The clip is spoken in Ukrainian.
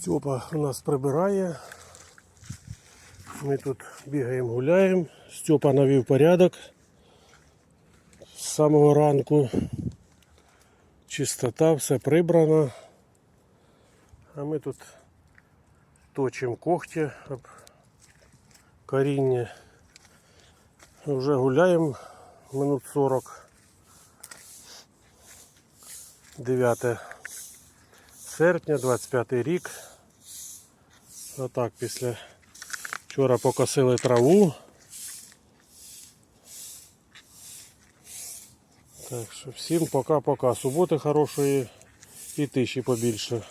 Степа у нас прибирає. Ми тут бігаємо, гуляємо. Степа навів порядок з самого ранку. Чистота, все прибрано. А ми тут точимо когті об коріння. Вже гуляємо минут 40. 9 серпня, 25 рік. Отак після вчора покосили траву. Так що всім пока-пока. Суботи хорошої і тиші побільше.